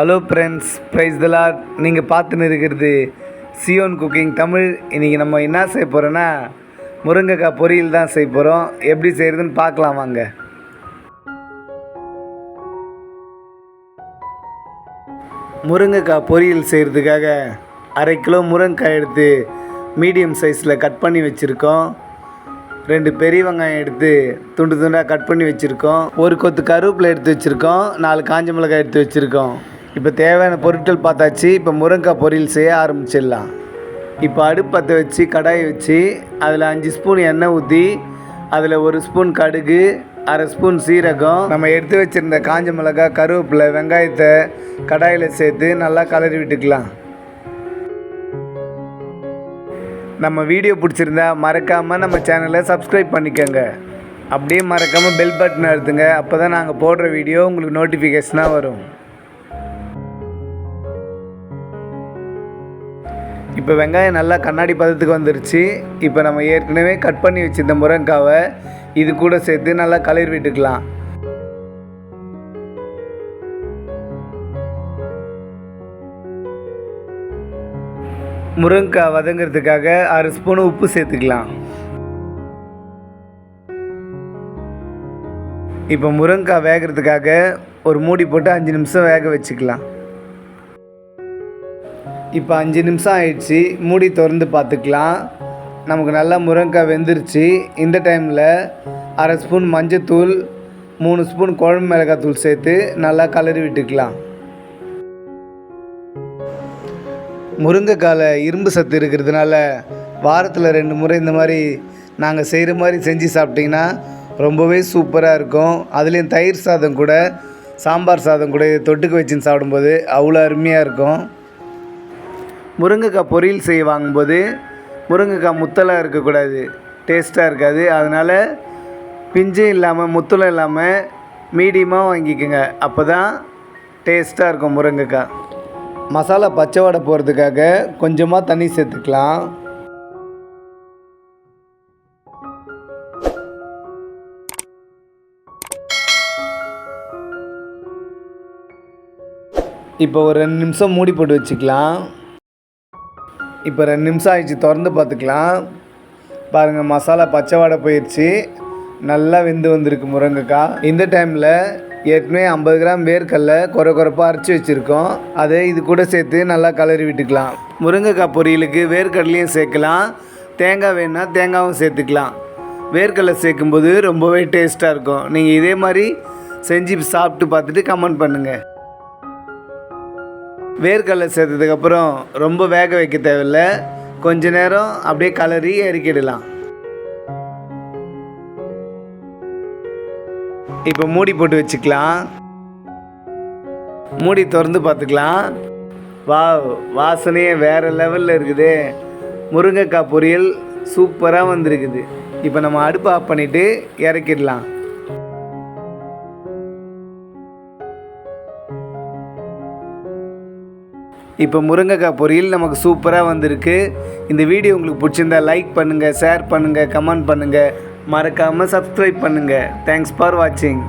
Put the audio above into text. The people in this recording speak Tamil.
ஹலோ ஃப்ரெண்ட்ஸ் ப்ரைஸ் தலார் நீங்கள் பார்த்துன்னு இருக்கிறது சியோன் குக்கிங் தமிழ். இன்றைக்கி நம்ம என்ன செய்ய போகிறோன்னா முருங்கைக்காய் பொரியல் தான் செய்ய போகிறோம் எப்படி செய்கிறதுன்னு பார்க்கலாம் வாங்க. முருங்கைக்காய் பொரியல் செய்கிறதுக்காக அரை கிலோ முருங்கைக்காய் எடுத்து மீடியம் சைஸில் கட் பண்ணி வச்சுருக்கோம். ரெண்டு பெரிய வெங்காயம் எடுத்து துண்டு துண்டாக கட் பண்ணி வச்சுருக்கோம். ஒரு கொத்து கருவேப்பிலை எடுத்து வச்சுருக்கோம். நாலு காஞ்ச மிளகாய் எடுத்து வச்சுருக்கோம். இப்போ தேவையான பொருட்கள் பார்த்தாச்சு. இப்போ முருங்கைக்காய் பொரியல் செய்ய ஆரம்பிச்சிடலாம். இப்போ அடுப்பு பற்ற வச்சு கடாயை வச்சு அதில் அஞ்சு ஸ்பூன் எண்ணெய் ஊற்றி அதில் ஒரு ஸ்பூன் கடுகு அரை ஸ்பூன் சீரகம். நம்ம எடுத்து வச்சுருந்த காஞ்ச மிளகாய் கருவேப்பிலை வெங்காயத்தை கடாயில் சேர்த்து நல்லா கலரி விட்டுக்கலாம். நம்ம வீடியோ பிடிச்சிருந்தா மறக்காமல் நம்ம சேனலை சப்ஸ்கிரைப் பண்ணிக்கோங்க. அப்படியே மறக்காமல் பெல் பட்டன் அழுத்துங்க. அப்போ தான் நாங்கள் போடுற வீடியோ உங்களுக்கு நோட்டிஃபிகேஷனாக வரும். இப்போ வெங்காயம் நல்லா கண்ணாடி பதத்துக்கு வந்துருச்சு. இப்போ நம்ம ஏற்கனவே கட் பண்ணி வச்சிருந்த முருங்கைக்காவை இது கூட சேர்த்து நல்லா கலர் விட்டுக்கலாம். முருங்கைக்காய் வதங்கிறதுக்காக அரை ஸ்பூன் உப்பு சேர்த்துக்கலாம். இப்போ முருங்கைக்காய் வேகிறதுக்காக ஒரு மூடி போட்டு அஞ்சு நிமிஷம் வேக வச்சுக்கலாம். இப்போ அஞ்சு நிமிஷம் ஆயிடுச்சு மூடி திறந்து பார்த்துக்கலாம். நமக்கு நல்லா முருங்கைக்காய் வெந்துருச்சு. இந்த டைமில் அரை ஸ்பூன் மஞ்சத்தூள் மூணு ஸ்பூன் குழம்பு மிளகாய் தூள் சேர்த்து நல்லா கலரி விட்டுக்கலாம். முருங்கைக்காயில் இரும்பு சத்து இருக்கிறதுனால வாரத்தில் ரெண்டு முறை இந்த மாதிரி நாங்கள் செய்கிற மாதிரி செஞ்சு சாப்பிட்டிங்கன்னா ரொம்பவே சூப்பராக இருக்கும். அதுலேயும் தயிர் சாதம் கூட சாம்பார் சாதம் கூட தொட்டுக்கு வச்சுன்னு சாப்பிடும்போது அவ்வளோ அருமையாக இருக்கும். முருங்கைக்காய் பொரியல் செய்ய வாங்கும்போது முருங்கைக்காய் முத்தலாக இருக்கக்கூடாது. டேஸ்ட்டாக இருக்காது. அதனால் பிஞ்சும் இல்லாமல் முத்தலும் இல்லாமல் மீடியமாக வாங்கிக்கோங்க. அப்போ தான் டேஸ்ட்டாக இருக்கும் முருங்கைக்காய். மசாலா பச்சை வடை போகிறதுக்காக கொஞ்சமாக தண்ணி சேர்த்துக்கலாம். இப்போ ஒரு ரெண்டு நிமிஷம் மூடி போட்டு வச்சுக்கலாம். இப்போ ரெண்டு நிமிஷம் ஆயிடுச்சு திறந்து பார்த்துக்கலாம். பாருங்கள் மசாலா பச்சை வடை போயிடுச்சு நல்லா வெந்து வந்திருக்கு முருங்கைக்காய். இந்த டைமில் ஏற்கனவே ஐம்பது கிராம் வேர்க்கடலை குறை குறைப்பாக அரைச்சி வச்சுருக்கோம். அதை இது கூட சேர்த்து நல்லா கலரி விட்டுக்கலாம். முருங்கைக்காய் பொரியலுக்கு வேர்க்கடலையும் சேர்க்கலாம். தேங்காய் வேணுன்னா தேங்காயும் சேர்த்துக்கலாம். வேர்க்கடலை சேர்க்கும்போது ரொம்பவே டேஸ்ட்டாக இருக்கும். நீங்கள் இதே மாதிரி செஞ்சு சாப்பிட்டு பார்த்துட்டு கமெண்ட் பண்ணுங்கள் வேர்க்கடலை சேர்த்ததுக்கப்புறம் ரொம்ப வேக வைக்க தேவையில்ல. கொஞ்ச நேரம் அப்படியே கலரி இறக்கிடலாம். இப்போ மூடி போட்டு வச்சுக்கலாம். மூடி திறந்து பார்த்துக்கலாம். வா வாசனையே வேறு லெவலில் இருக்குது. முருங்கைக்காய் பொரியல் சூப்பராக வந்திருக்குது. இப்போ நம்ம அடுப்பு ஆஃப் பண்ணிவிட்டு இறக்கிடலாம். இப்போ முருங்கைக்காய் பொரியல் நமக்கு சூப்பராக வந்திருக்கு. இந்த வீடியோ உங்களுக்கு பிடிச்சிருந்தா லைக் பண்ணுங்கள் ஷேர் பண்ணுங்கள் கமெண்ட் பண்ணுங்கள் மறக்காமல் சப்ஸ்கிரைப் பண்ணுங்கள் தேங்க்ஸ் ஃபார் வாட்சிங்